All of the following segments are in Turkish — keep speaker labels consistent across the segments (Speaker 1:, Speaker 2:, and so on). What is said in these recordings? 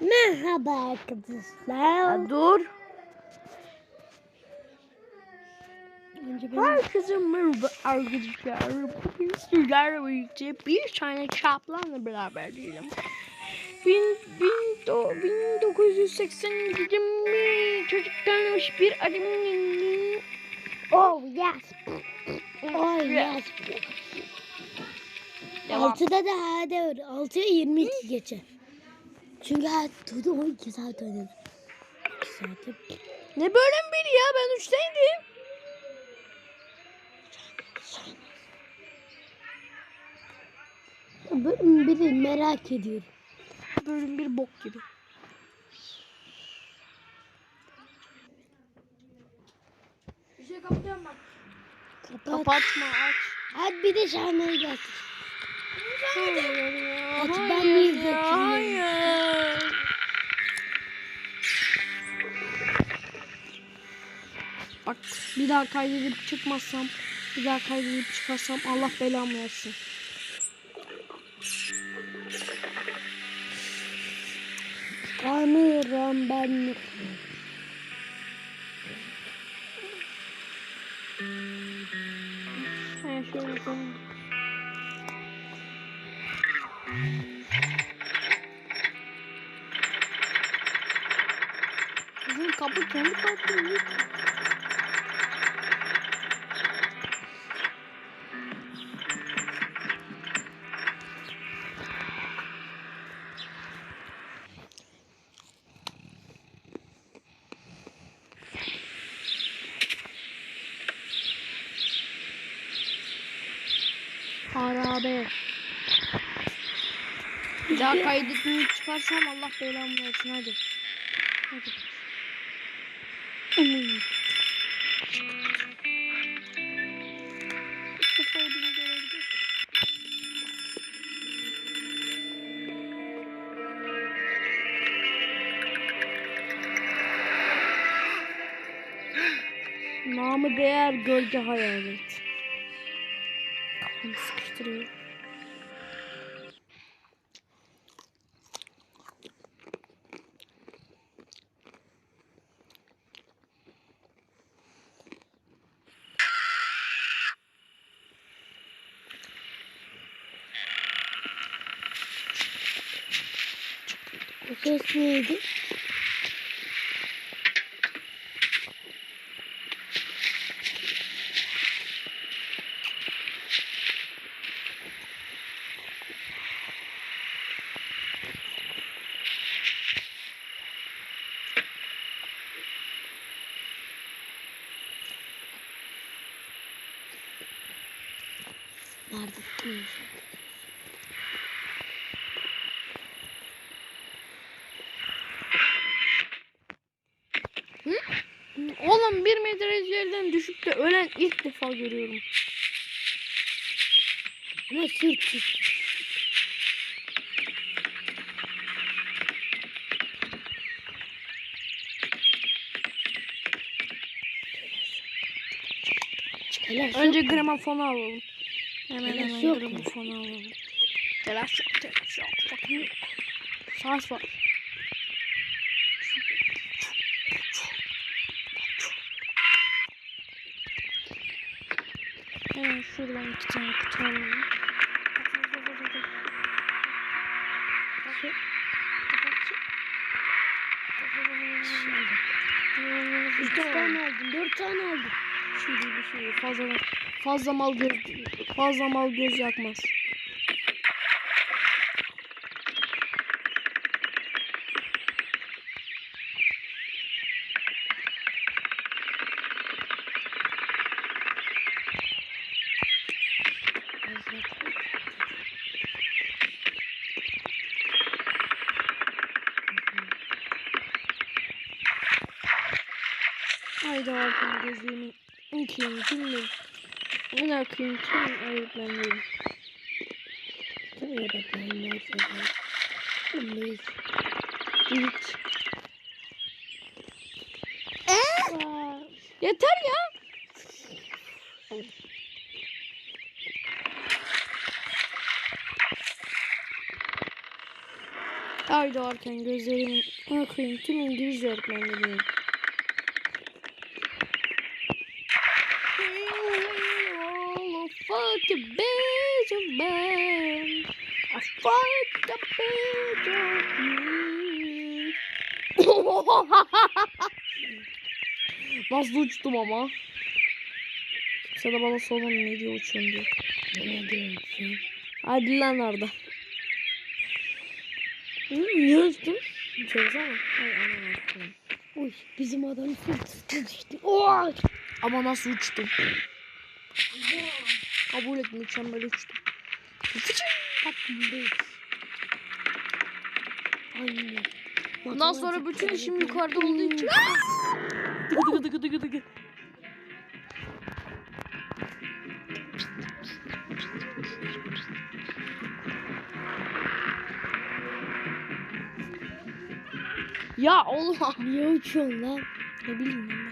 Speaker 1: Merhaba arkadaşlar.
Speaker 2: Ya dur. Herkese merhaba arkadaşlar. Bugün sizlerle birlikte bir tane kaplanla beraber değilim. Bin, bin, do, 1987'de çocuklarmış bir animin
Speaker 1: Oh yes. Oh yes.
Speaker 2: Devam.
Speaker 1: Altıda da hadi var. Altıya 22 geçe. Çünkü ha Dudu 12 saat oynadı. 2 saati.
Speaker 2: Ne bölüm biri ya ben üçteydim.
Speaker 1: Bölüm biri merak ediyorum.
Speaker 2: Bölüm bir bok gibi.
Speaker 3: Bir şey kapatıyorum bak.
Speaker 1: Kapat.
Speaker 2: Kapatma aç.
Speaker 1: Hadi bir de şahane gelsin.
Speaker 2: Hayır ya.
Speaker 1: Aç, ben
Speaker 2: hayır
Speaker 1: niye
Speaker 2: ya,
Speaker 1: izletiyorum?
Speaker 2: Hayır. Bak bir daha kaydedip çıkmazsam, bir daha kaydedip çıkarsam Allah belamı versin.
Speaker 1: Anıram ben.
Speaker 2: He şöyle yapalım. Bizim kapı kendi kalkıyor. Harabe. Bir daha çıkarsam Allah belamı versin hadi. Hadi. Aman. Defa ödümü görebildim. Namı değer gölge hayalet. Kafamı sıkıştırıyor.
Speaker 1: O ses neydi? Nerede?
Speaker 2: Oğlum bir metre de ölen ilk defa görüyorum.
Speaker 1: Ama sırt sırt. Helal
Speaker 2: Önce
Speaker 1: yok
Speaker 2: gramofonu alalım. Hemen
Speaker 1: Telaş
Speaker 2: hemen
Speaker 1: yok mu?
Speaker 2: gramofonu alalım. Telaş yok, telaş yok. Sakın yok. Var. Hemen şuradan iki tane
Speaker 1: Üç tane aldım, dört tane aldım.
Speaker 2: Değil, bir şey. Fazla, fazla mal göz fazla mal göz yakmaz. okuyayım bilmiyorum. Ben okuyayım kim öğretmenliyim.
Speaker 1: Kim öğretmenim neyse ben. Neyse.
Speaker 2: İlk. Yeter ya. Ay doğarken gözlerim okuyayım tüm İngilizce öğretmenleriyim. the best of men. I fight the best of me. Nasıl uçtum ama? Kimse de bana sorun ne diye uçuyorsun diyor.
Speaker 1: Ne diye uçuyorsun?
Speaker 2: Hadi lan orada. Niye uçtun? Çözsene. Ay.
Speaker 1: Uy bizim adam uçtu. Uçtu.
Speaker 2: Ama nasıl uçtum? Kabul et mükemmel uçtum.
Speaker 1: Bak buradayız. Anne.
Speaker 2: Bundan sonra bütün işim yukarıda olduğu için. Dıgı dıgı dıgı dıgı dıgı. Ya oğlum.
Speaker 1: Niye uçuyorsun lan?
Speaker 2: Ne bileyim ben.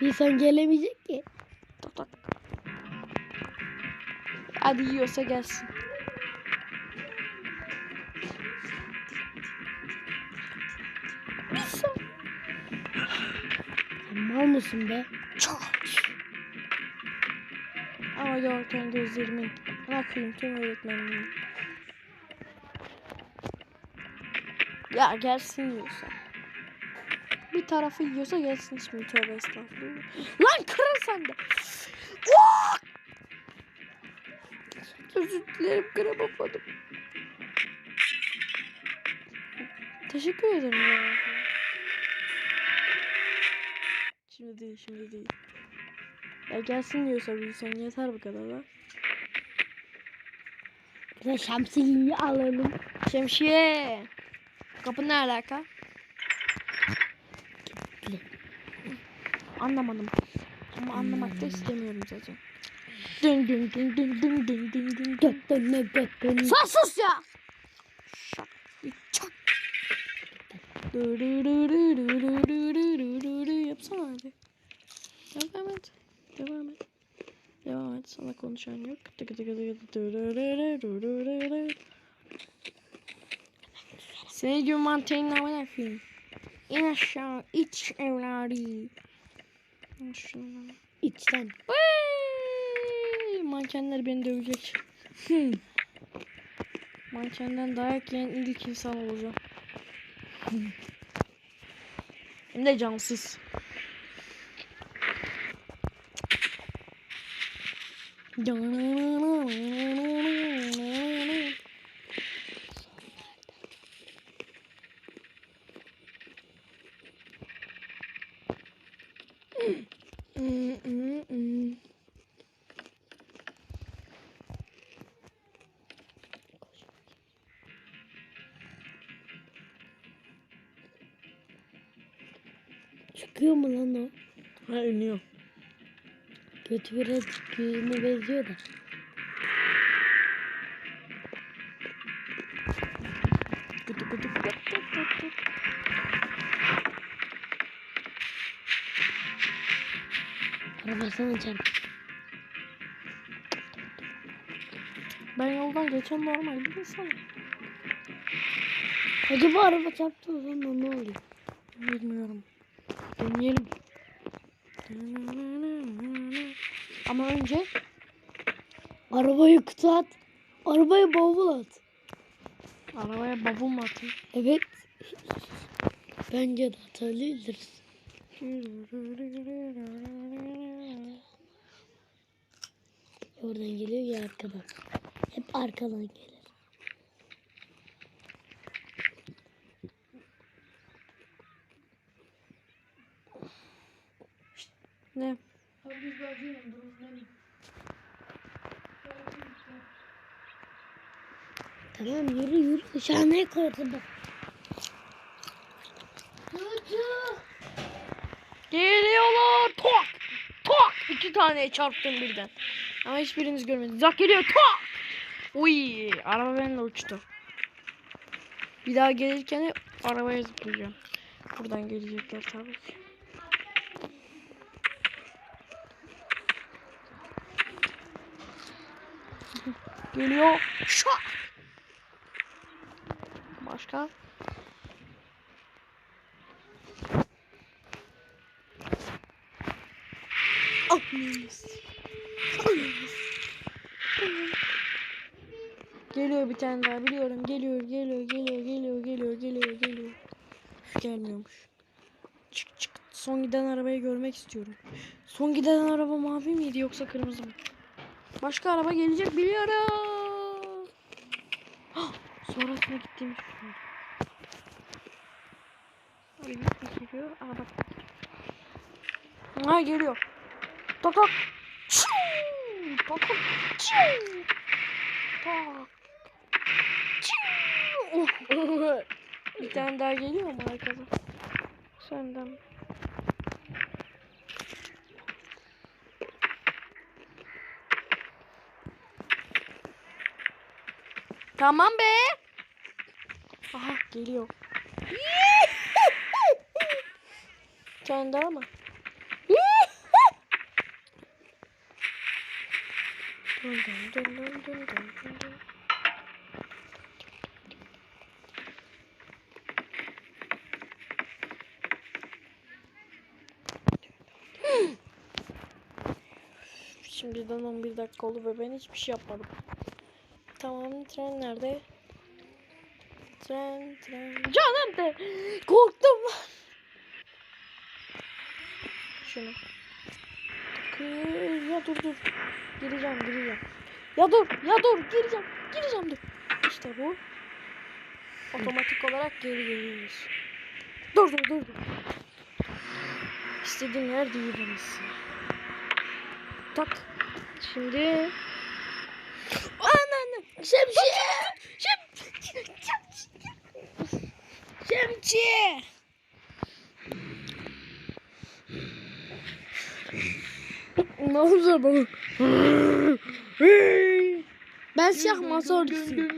Speaker 1: Bir son gelemeyecek ki.
Speaker 2: Tak tak. Hadi yiyorsa gelsin.
Speaker 1: Mal mısın be?
Speaker 2: Çok. Ama yorken gözlerimin bakayım tüm öğretmenliğim. Ya gelsin yiyorsa. Bir tarafı yiyorsa gelsin şimdi tövbe estağfurullah. Lan kırın sen de. Oh! Özür dilerim kıramadım. Teşekkür ederim ya. Şimdi değil, şimdi değil. Ya gelsin diyorsa bir sen yeter bu kadar lan.
Speaker 1: Sen şemsiyeyi alalım.
Speaker 2: Şemsiye. Kapı ne alaka? Anlamadım. Ama anlamak da istemiyorum zaten. Dün dün dün dün dün dün dün dün
Speaker 1: göt dönme göt.
Speaker 2: Sus sus ya. Çak. Yapsana hadi. Devam et. Devam et. Devam et. Sana konuşan yok. Seni gün mantığına ne film? İn aşağı iç evlari.
Speaker 1: İçten.
Speaker 2: Uy! Mankenler beni dövecek. Hmm. Mankenden dayak yiyen ilk insan olacağım. Hem de cansız.
Speaker 1: Çıkıyor mu lan o?
Speaker 2: Ha ünlüyor.
Speaker 1: Götü biraz yüzüne benziyor da.
Speaker 2: Gıdı gıdı gıdı gıdı.
Speaker 1: Arabasına çarp.
Speaker 2: Ben yoldan geçen normal bir insanım.
Speaker 1: Acaba araba çarptı o zaman ne oluyor?
Speaker 2: Bilmiyorum. Deneyelim. Ama önce
Speaker 1: Arabayı kutu at. Arabaya bavul at.
Speaker 2: arabaya bavul mu atayım?
Speaker 1: Evet. Bence de atabiliriz. Oradan geliyor ya arkadan. Hep arkadan gelir.
Speaker 2: Ne?
Speaker 1: Tamam yürü yürü. Dışarıya koydum bak.
Speaker 2: Geliyorlar. Tok. Tok. İki tane çarptım birden. Ama hiçbiriniz görmediniz. Zak geliyor. Tok. Uy. Araba benimle uçtu. Bir daha gelirken arabaya zıplayacağım. Buradan gelecekler tabii ki. Geliyor. Şak. Başka? Almayız. Almayız. Geliyor bir tane daha biliyorum. Geliyor, geliyor, geliyor, geliyor, geliyor, geliyor, geliyor. Gelmiyormuş. Çık çık. Son giden arabayı görmek istiyorum. Son giden araba mavi miydi yoksa kırmızı mı? Başka araba gelecek biliyorum. Sonrasına gittiğimi düşünüyorum. Abi ne geliyor? Aa bak. Ha geliyor. Tok tok. Çiu! Tok tok. Çiu! Tok. Çiu! Bir tane daha geliyor mu arkada? Senden. Tamam be. Aha geliyor. Mı? Dun dun dun dun dun dun dun dun. Şimdiden 11 dakika oldu ve ben hiçbir şey yapmadım. Tamam tren nerede? Tren tren. Canım de. Korktum. Şunu. Ya dur dur. Gireceğim gireceğim. Ya dur ya dur gireceğim. Gireceğim dur. İşte bu. Otomatik olarak geri geliyoruz. Dur dur dur. dur. İstediğim yer değil burası. Tak. Şimdi Ananı. Şemsiye. Şem. Şemsiye. Ne oldu bu? Ben siyah masa ordusuyum.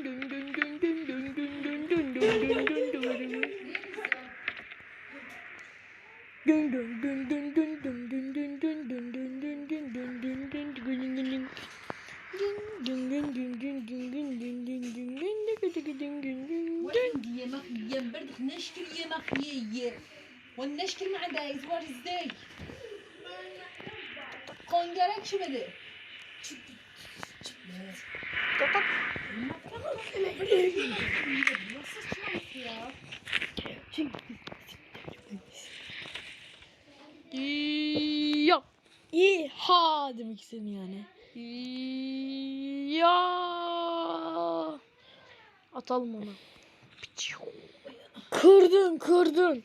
Speaker 2: Demek istedim yani. Ya. Atalım onu. Kırdın kırdın.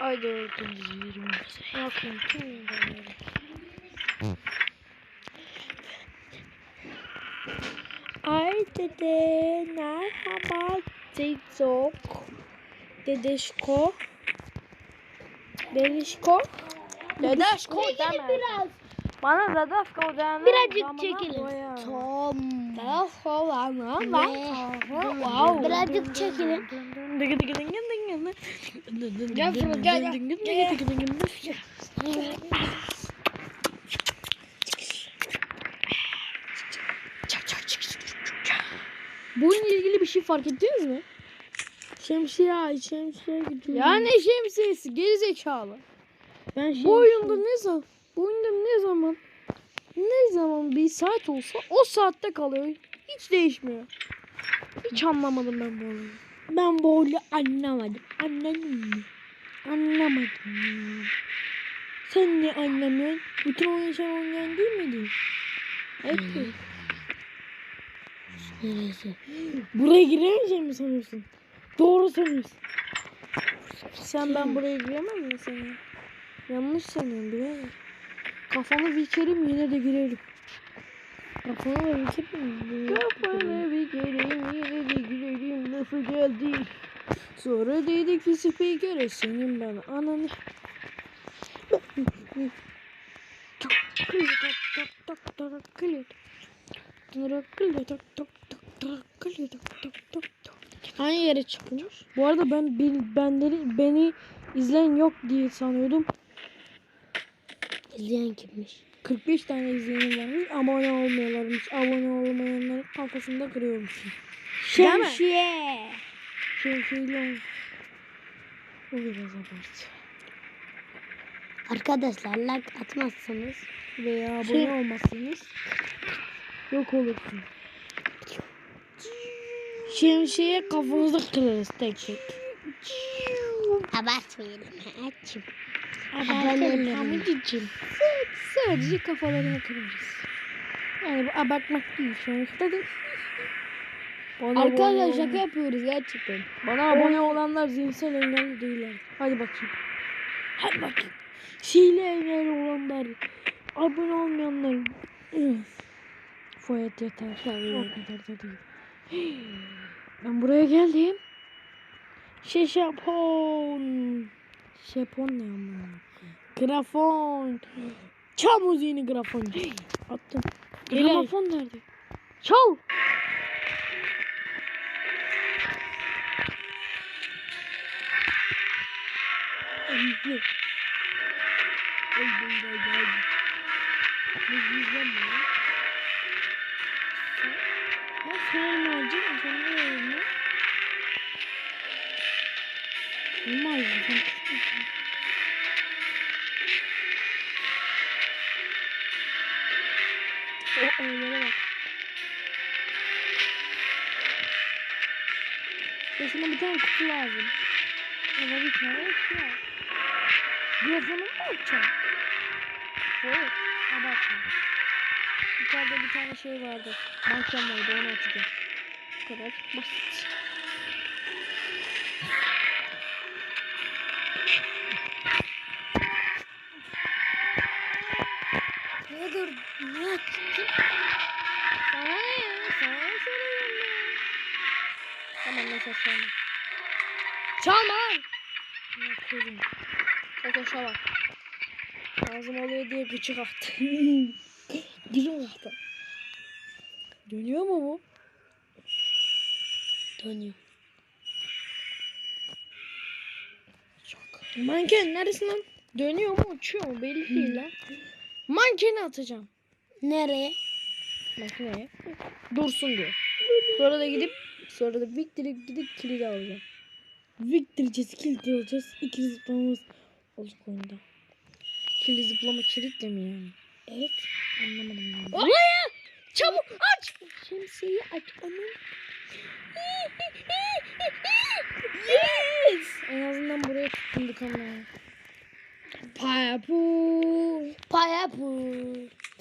Speaker 2: Ay dördüncü yirmi. Bakın kim böyle. Ay dede merhaba Zeyzok. Dedeşko. Delişko. Dedeşko deme.
Speaker 1: Biraz.
Speaker 2: Bana Dedeşko deme.
Speaker 1: Birazcık çekelim. Tom. Var mı? Var. Wow. Birazcık çekelim. Gel şuraya, gel, gel.
Speaker 2: Bununla ilgili bir şey fark ettiniz mi?
Speaker 1: Şemsiye şemsiye gidiyor.
Speaker 2: Ya ne şemsiyesi gerizekalı.
Speaker 1: Ben şemsiye.
Speaker 2: Bu oyunda ne zaman bu oyunda ne zaman ne zaman bir saat olsa o saatte kalıyor. Hiç değişmiyor. Hiç anlamadım ben bu oyunu.
Speaker 1: Ben bu oyunu anlamadım. Anladın mı? Anlamadım. ya. Sen ne anlamıyorsun? Bütün oyunu sen oynayan değil miydin? Evet. Neresi? Buraya giremeyeceğim mi sanıyorsun? Doğru sanıyorsun.
Speaker 2: Sen ben buraya giremem mi senin? Yanlış sanıyorum birader. Kafanı vikerim yine de girerim.
Speaker 1: Kafana da bir mi?
Speaker 2: Kafanı vikerim yine de girerim lafı geldi. Sonra dedik ki spikere senin ben ananı. Tak kılıyor tak tak tak tak kılıyor. Tak kılıyor tak tak tak tak kılıyor tak tak tak tak.
Speaker 1: Hangi yere çıkmış?
Speaker 2: Bu arada ben ben benleri beni izleyen yok diye sanıyordum.
Speaker 1: İzleyen kimmiş?
Speaker 2: 45 tane izleyenim varmış. Abone olmuyorlarmış. Abone olmayanların kafasında mi?
Speaker 1: Şemsiye.
Speaker 2: Şemsiyeyle o biraz abartı.
Speaker 1: Arkadaşlar like atmazsanız
Speaker 2: Veya abone olmazsanız yok olursun. Şemsiye kafanızda kırarız tek tek.
Speaker 1: abartmayalım. Açım.
Speaker 2: Abartalım. Hamidiciğim. Sadece kafalarını kırarız. Yani bu abartmak değil sonuçta da. Bana
Speaker 1: Arkadaşlar
Speaker 2: abone
Speaker 1: şaka yapıyoruz gerçekten.
Speaker 2: Bana abone olanlar zihinsel engelli değiller. Hadi bakayım. Hadi bakayım. Sihirli engelli olanlar. Abone olmayanlar. Üf. Fayet yeter. O kadar da değil. Ben buraya geldim. Şeşapon. Şepon ne amına? Grafon. Çal müziğini grafon. Attım. Gramofon nerede? Çal. Ay, Ay, ay, ay, ay. Müziğe kısmısın. O evlere bak. Başına bir tane kutu lazım. Ama bir tane kutu var. Telefonu mu açacağım? Evet. Abartma. Yukarıda bir tane şey vardı. Manken vardı onu açacağım. Bu kadar basit. Çalma. Çalma lan! Ne koydum? Fotoşa bak. Lazım oluyor diye gıcık attı. Dilim attı. Dönüyor mu bu?
Speaker 1: Dönüyor.
Speaker 2: Çok. Manken neredesin lan? Dönüyor mu uçuyor mu belli değil lan. Mankeni atacağım.
Speaker 1: Nereye?
Speaker 2: Makineye. Dursun diyor. Sonra da gidip sonra da Victor'ı gidip kilidi alacağım. Victor'cız kilidi alacağız. İkili zıplamamız olacak oyunda. Kilidi zıplama kilitle mi yani? Evet. Anlamadım ben. Oraya! Çabuk aç! Şemsiyeyi aç onun. yes! En azından buraya tutunduk ama. Payapu.
Speaker 1: Payapu.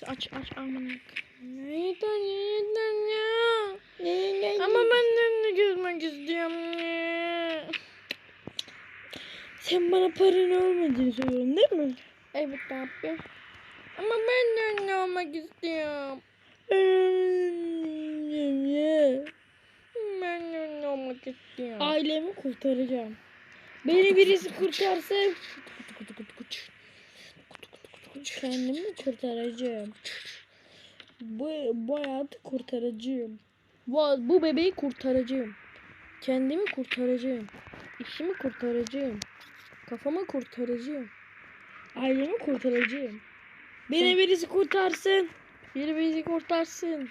Speaker 2: Aç aç aman. Neyden neyden ya? Ama ben de gezmek istiyorum ya. Sen bana paranın olmadığını söylüyorsun değil mi? Evet abi. Ama ben de ne olmak istiyorum. Ben de ne olmak istiyorum. Ailemi kurtaracağım. Beni birisi kurtarsın. Kendimi kurtaracağım. Bu, bu hayatı kurtaracağım. Bu, bu bebeği kurtaracağım. Kendimi kurtaracağım. İşimi kurtaracağım. Kafamı kurtaracağım. Ailemi kurtaracağım. Beni birisi kurtarsın. Biri bizi kurtarsın.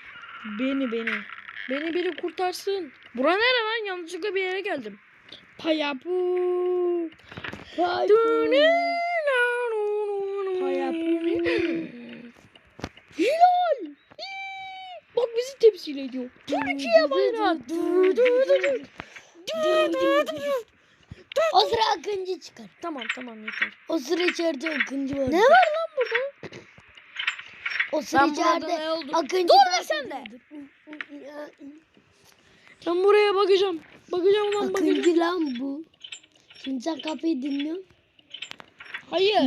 Speaker 2: Beni beni. Beni biri kurtarsın. Bura nere lan? Yanlışlıkla bir yere geldim. Payapu. Payapu. Hilal. Bak bizi temsil ediyor. Türkiye bayrağı.
Speaker 1: O sıra akıncı çıkar.
Speaker 2: Tamam tamam yeter.
Speaker 1: O sıra içeride akıncı var.
Speaker 2: Ne var lan burada?
Speaker 1: O sıra
Speaker 2: Ben
Speaker 1: içeride akıncı
Speaker 2: Dur be sen de. Ben buraya bakacağım. Bakacağım lan bakacağım.
Speaker 1: Akıncı lan bu. Şimdi sen kapıyı dinliyorsun.
Speaker 2: Hayır.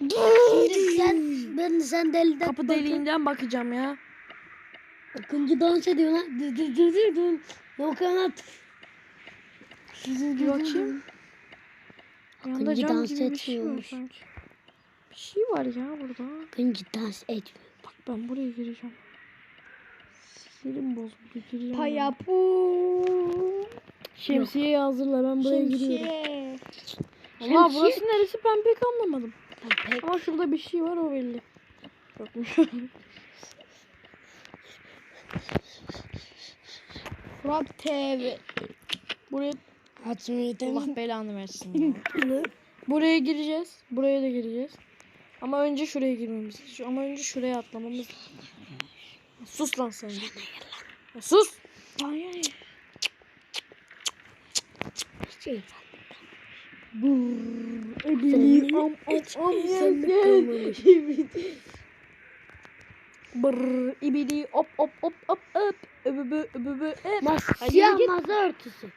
Speaker 1: Şimdi sen ben sen deliden
Speaker 2: Kapı
Speaker 1: bakın.
Speaker 2: deliğinden bakacağım ya.
Speaker 1: Akıncı dans ediyor lan. Dır dır dır dır. Yok anlat.
Speaker 2: Bir bakayım. Yanında
Speaker 1: Akıncı
Speaker 2: cam
Speaker 1: dans
Speaker 2: gibi bir şey var
Speaker 1: etmiyormuş.
Speaker 2: sanki. Bir şey var ya burada.
Speaker 1: Akıncı dans etmiyor.
Speaker 2: Bak ben buraya gireceğim. Sinirim bozuldu gireceğim. ben.
Speaker 1: Payapu.
Speaker 2: Şemsiyeyi hazırla ben buraya giriyorum.
Speaker 1: Şemsiye.
Speaker 2: Ama
Speaker 1: Şemsiye.
Speaker 2: burası neresi ben pek anlamadım.
Speaker 1: Pek.
Speaker 2: Ama şurada bir şey var o belli. Yokmuş.
Speaker 1: TV.
Speaker 2: Buraya
Speaker 1: Hatırlıyorum.
Speaker 2: Allah belanı versin ya. Buraya gireceğiz. Buraya da gireceğiz. Ama önce şuraya girmemiz. Şu, ama önce şuraya atlamamız. Sus lan sen. Sus.
Speaker 1: Ay ay. Şey.
Speaker 2: Ebili am am am yes,
Speaker 1: kalmamış.
Speaker 2: yes. Brr ibili op op op op op öbübü öbübü öp. Git.
Speaker 1: masa örtüsü.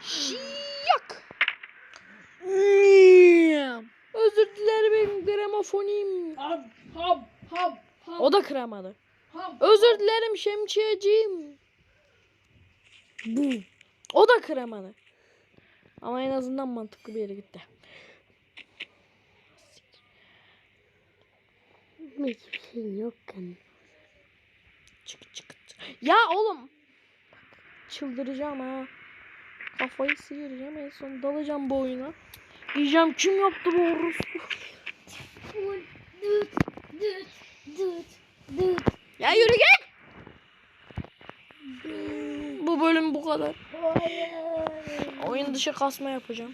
Speaker 2: Şiyak. Özür dilerim gramofonim.
Speaker 4: Hab hab hab hab.
Speaker 2: O da kıramadı. Özür dilerim şemsiyeciğim. Bu. O da kıramadı. Ama en azından mantıklı bir yere gitti.
Speaker 1: Hiçbir şey yok.
Speaker 2: Çık çık. çık. Ya oğlum. Çıldıracağım ha. Kafayı sıyıracağım en son dalacağım bu oyuna. Diyeceğim kim yaptı bu orospu?
Speaker 1: Düt düt düt düt.
Speaker 2: Ya yürü git. Bu bölüm bu kadar. Oyun dışı kasma yapacağım.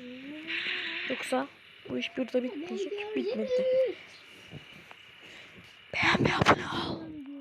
Speaker 2: Yoksa bu iş burada bitmeyecek. Bitmedi. Beğen ve abone ol.